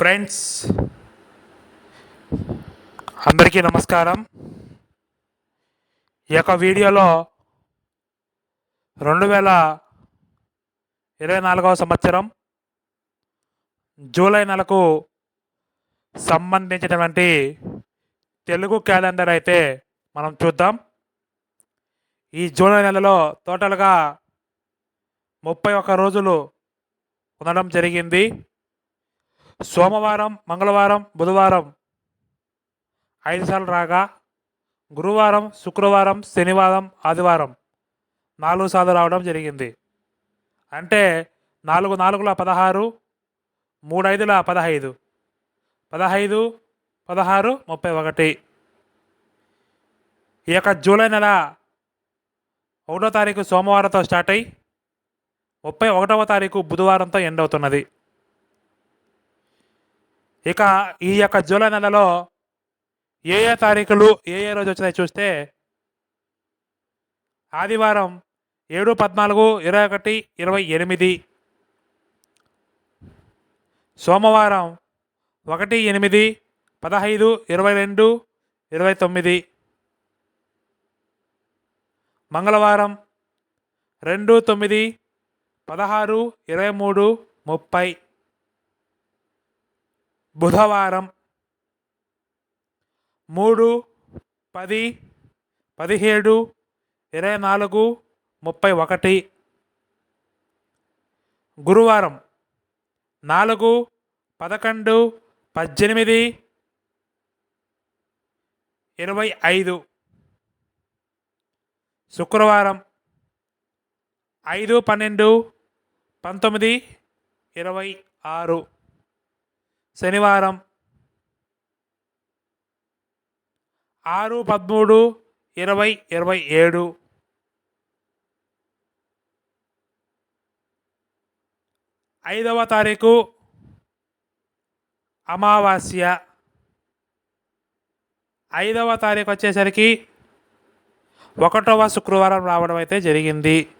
Friends అందరికీ నమస్కారం. ఈ యొక్క వీడియోలో రెండు వేల ఇరవై నాలుగవ సంవత్సరం జూలై నెలకు సంబంధించినటువంటి తెలుగు క్యాలెండర్ అయితే మనం చూద్దాం. ఈ జూలై నెలలో టోటల్గా ముప్పై ఒక్క రోజులు ఉండడం జరిగింది. సోమవారం మంగళవారం బుధవారం ఐదు సార్లు రాగా గురువారం శుక్రవారం శనివారం ఆదివారం నాలుగు సార్లు రావడం జరిగింది. అంటే నాలుగు నాలుగుల పదహారు మూడు ఐదుల పదహైదు. పదహైదు పదహారు ముప్పై ఒకటి. ఈ యొక్క జూలై నెల ఒకటో తారీఖు సోమవారంతో స్టార్ట్ అయ్యి ముప్పై ఒకటవ తారీఖు బుధవారంతో ఎండ్ అవుతున్నది. ఇక ఈ యొక్క జూలై నెలలో ఏ ఏ తారీఖులు ఏ ఏ రోజు వచ్చినాయి చూస్తే ఆదివారం ఏడు పద్నాలుగు ఇరవై ఒకటి ఇరవై ఎనిమిది. సోమవారం ఒకటి ఎనిమిది పదహైదు ఇరవై రెండు ఇరవై తొమ్మిది. మంగళవారం రెండు తొమ్మిది పదహారు ఇరవై మూడు ముప్పై. బుధవారం మూడు పది పదిహేడు ఇరవై నాలుగు ముప్పై ఒకటి. గురువారం నాలుగు పదకొండు పద్దెనిమిది ఇరవై ఐదు. శుక్రవారం ఐదు పన్నెండు పంతొమ్మిది ఇరవై ఆరు. శనివారం. ఆరు పదమూడు ఇరవై ఇరవై ఏడు. ఐదవ తారీఖు అమావాస్య. ఐదవ తారీఖు వచ్చేసరికి ఒకటవ శుక్రవారం రావడం అయితే జరిగింది.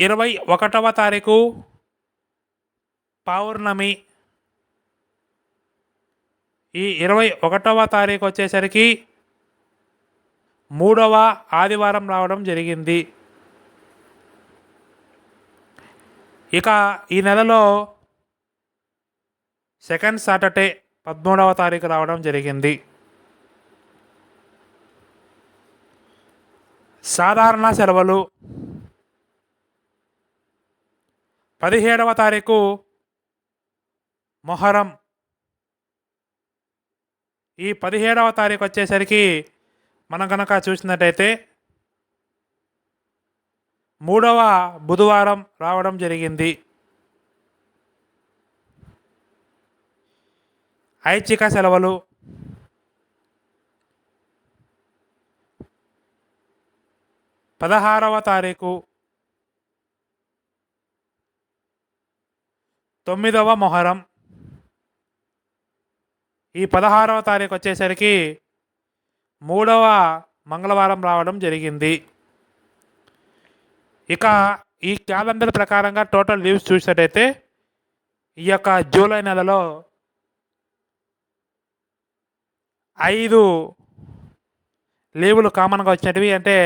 ఇరవై ఒకటవ తారీఖు పౌర్ణమి. ఈ ఇరవై ఒకటవ తారీఖు వచ్చేసరికి మూడవ ఆదివారం రావడం జరిగింది. ఇక ఈ నెలలో సెకండ్ సాటర్డే పదమూడవ తారీఖు రావడం జరిగింది. సాధారణ సెలవులు పదిహేడవ తారీఖు మొహరం. ఈ పదిహేడవ తారీఖు వచ్చేసరికి మనం కనుక చూసినట్టయితే మూడవ బుధవారం రావడం జరిగింది. ఐచ్ఛిక సెలవులు. పదహారవ తారీఖు తొమ్మిదవ మొహరం. ఈ పదహారవ తారీఖు వచ్చేసరికి మూడవ మంగళవారం రావడం జరిగింది. ఇక ఈ క్యాలెండర్ ప్రకారంగా టోటల్ లీవ్స్ చూసినట్టయితే ఈ యొక్క జూలై నెలలో ఐదు లీవులు కామన్గా వచ్చినటివి అంటే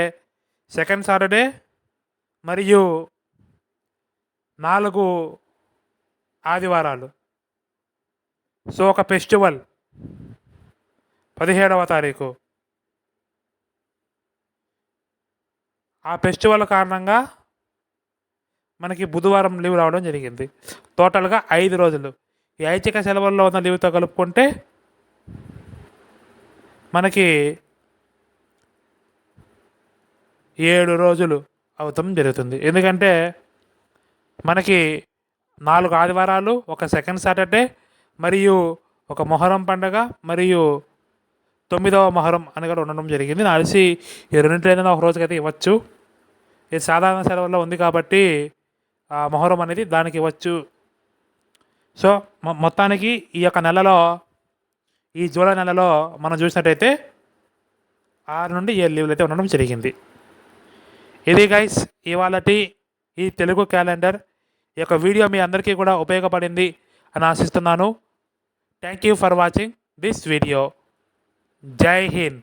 సెకండ్ సాటర్డే మరియు నాలుగు ఆదివారాలు. సో ఒక ఫెస్టివల్ పదిహేడవ తారీఖు. ఆ ఫెస్టివల్ కారణంగా మనకి బుధవారం లీవ్ రావడం జరిగింది. టోటల్గా ఐదు రోజులు. ఈ ఐచ్ఛిక సెలవుల్లో ఉన్న లీవ్తో కలుపుకుంటే మనకి ఏడు రోజులు అవతం జరుగుతుంది. ఎందుకంటే మనకి నాలుగు ఆదివారాలు ఒక సెకండ్ సాటర్డే మరియు ఒక మొహరం పండగ మరియు తొమ్మిదవ మొహరం అని కూడా ఉండడం జరిగింది. నాకు ఈ రెండింటిలో ఒక రోజుకైతే ఇవ్వచ్చు. ఇది సాధారణ సెలవుల్లో ఉంది కాబట్టి ఆ మొహరం అనేది దానికి ఇవ్వచ్చు. సో మొ- మొత్తానికి ఈ యొక్క నెలలో ఈ జూలై నెలలో మనం చూసినట్టయితే ఆరు నుండి ఏడు లీవ్లు అయితే ఉండడం జరిగింది. ఇది గైస్ ఇవాళటి ఈ తెలుగు క్యాలెండర్ ఈ యొక్క వీడియో మీ అందరికీ కూడా ఉపయోగపడింది అని ఆశిస్తున్నాను. Thank you for watching this video Jai Hind